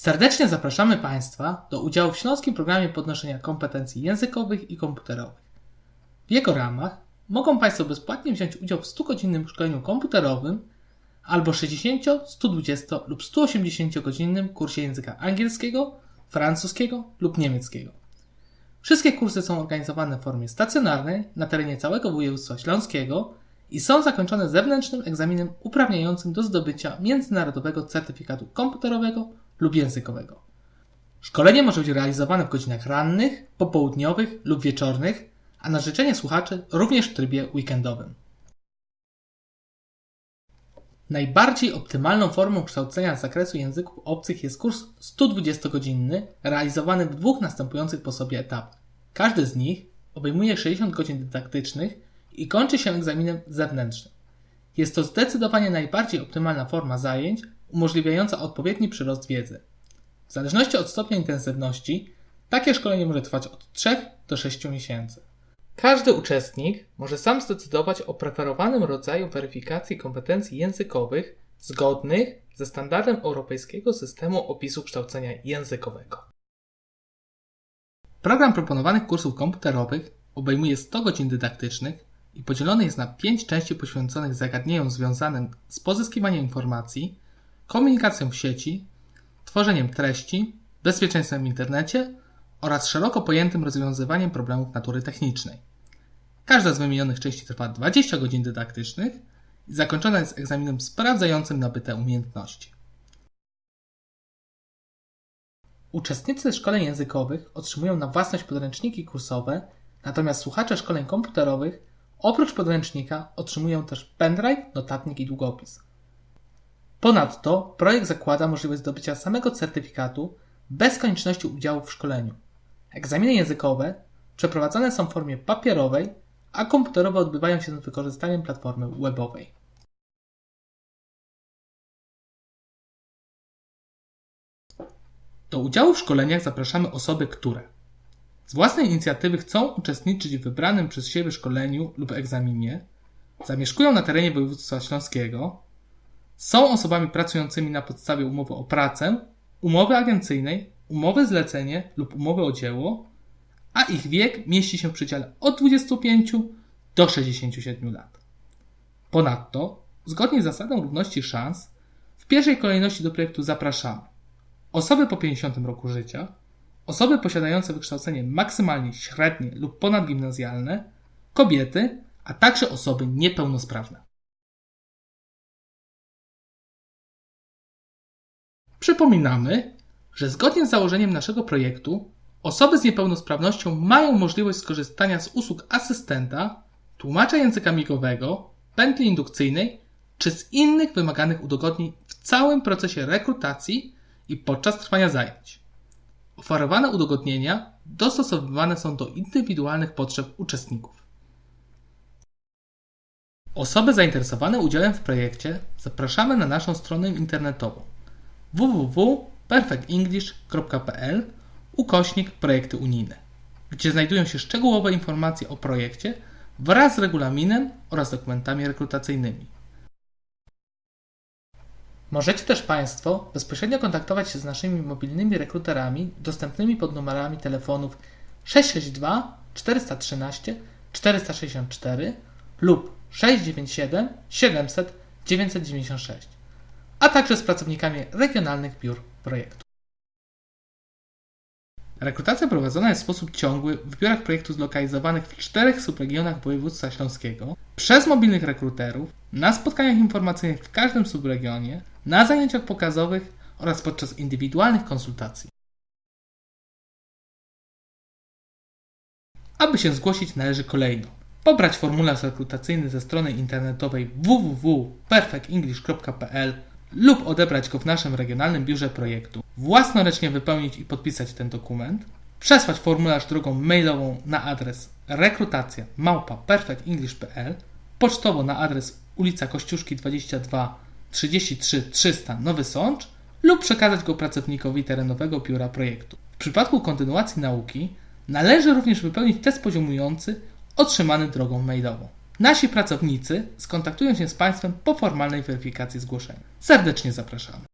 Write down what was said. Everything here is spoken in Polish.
Serdecznie zapraszamy Państwa do udziału w Śląskim Programie Podnoszenia Kompetencji Językowych i Komputerowych. W jego ramach mogą Państwo bezpłatnie wziąć udział w 100-godzinnym szkoleniu komputerowym albo 60, 120 lub 180-godzinnym kursie języka angielskiego, francuskiego lub niemieckiego. Wszystkie kursy są organizowane w formie stacjonarnej na terenie całego województwa śląskiego i są zakończone zewnętrznym egzaminem uprawniającym do zdobycia międzynarodowego certyfikatu komputerowego lub językowego. Szkolenie może być realizowane w godzinach rannych, popołudniowych lub wieczornych, a na życzenie słuchaczy również w trybie weekendowym. Najbardziej optymalną formą kształcenia z zakresu języków obcych jest kurs 120-godzinny, realizowany w dwóch następujących po sobie etapach. Każdy z nich obejmuje 60 godzin dydaktycznych i kończy się egzaminem zewnętrznym. Jest to zdecydowanie najbardziej optymalna forma zajęć, umożliwiająca odpowiedni przyrost wiedzy. W zależności od stopnia intensywności, takie szkolenie może trwać od 3 do 6 miesięcy. Każdy uczestnik może sam zdecydować o preferowanym rodzaju weryfikacji kompetencji językowych zgodnych ze standardem Europejskiego Systemu Opisu Kształcenia Językowego. Program proponowanych kursów komputerowych obejmuje 100 godzin dydaktycznych i podzielony jest na 5 części poświęconych zagadnieniom związanym z pozyskiwaniem informacji, komunikacją w sieci, tworzeniem treści, bezpieczeństwem w internecie oraz szeroko pojętym rozwiązywaniem problemów natury technicznej. Każda z wymienionych części trwa 20 godzin dydaktycznych i zakończona jest egzaminem sprawdzającym nabyte umiejętności. Uczestnicy szkoleń językowych otrzymują na własność podręczniki kursowe, natomiast słuchacze szkoleń komputerowych oprócz podręcznika otrzymują też pendrive, notatnik i długopis. Ponadto projekt zakłada możliwość zdobycia samego certyfikatu bez konieczności udziału w szkoleniu. Egzaminy językowe przeprowadzane są w formie papierowej, a komputerowe odbywają się z wykorzystaniem platformy webowej. Do udziału w szkoleniach zapraszamy osoby, które z własnej inicjatywy chcą uczestniczyć w wybranym przez siebie szkoleniu lub egzaminie, zamieszkują na terenie województwa śląskiego, są osobami pracującymi na podstawie umowy o pracę, umowy agencyjnej, umowy zlecenie lub umowy o dzieło, a ich wiek mieści się w przedziale od 25 do 67 lat. Ponadto, zgodnie z zasadą równości szans, w pierwszej kolejności do projektu zapraszamy osoby po 50 roku życia, osoby posiadające wykształcenie maksymalnie średnie lub ponadgimnazjalne, kobiety, a także osoby niepełnosprawne. Przypominamy, że zgodnie z założeniem naszego projektu, osoby z niepełnosprawnością mają możliwość skorzystania z usług asystenta, tłumacza języka migowego, pętli indukcyjnej czy z innych wymaganych udogodnień w całym procesie rekrutacji i podczas trwania zajęć. Oferowane udogodnienia dostosowywane są do indywidualnych potrzeb uczestników. Osoby zainteresowane udziałem w projekcie zapraszamy na naszą stronę internetową www.perfectenglish.pl ukośnik projekty unijne, gdzie znajdują się szczegółowe informacje o projekcie wraz z regulaminem oraz dokumentami rekrutacyjnymi. Możecie też Państwo bezpośrednio kontaktować się z naszymi mobilnymi rekruterami dostępnymi pod numerami telefonów 662 413 464 lub 697 700 996, a także z pracownikami regionalnych biur projektu. Rekrutacja prowadzona jest w sposób ciągły w biurach projektu zlokalizowanych w czterech subregionach województwa śląskiego przez mobilnych rekruterów, na spotkaniach informacyjnych w każdym subregionie, na zajęciach pokazowych oraz podczas indywidualnych konsultacji. Aby się zgłosić należy kolejno pobrać formularz rekrutacyjny ze strony internetowej www.perfectenglish.pl lub odebrać go w naszym regionalnym biurze projektu, własnoręcznie wypełnić i podpisać ten dokument, przesłać formularz drogą mailową na adres rekrutacja małpa perfectenglish.pl, pocztowo na adres ulica Kościuszki 22 33 300 Nowy Sącz lub przekazać go pracownikowi terenowego biura projektu. W przypadku kontynuacji nauki należy również wypełnić test poziomujący otrzymany drogą mailową. Nasi pracownicy skontaktują się z Państwem po formalnej weryfikacji zgłoszenia. Serdecznie zapraszamy.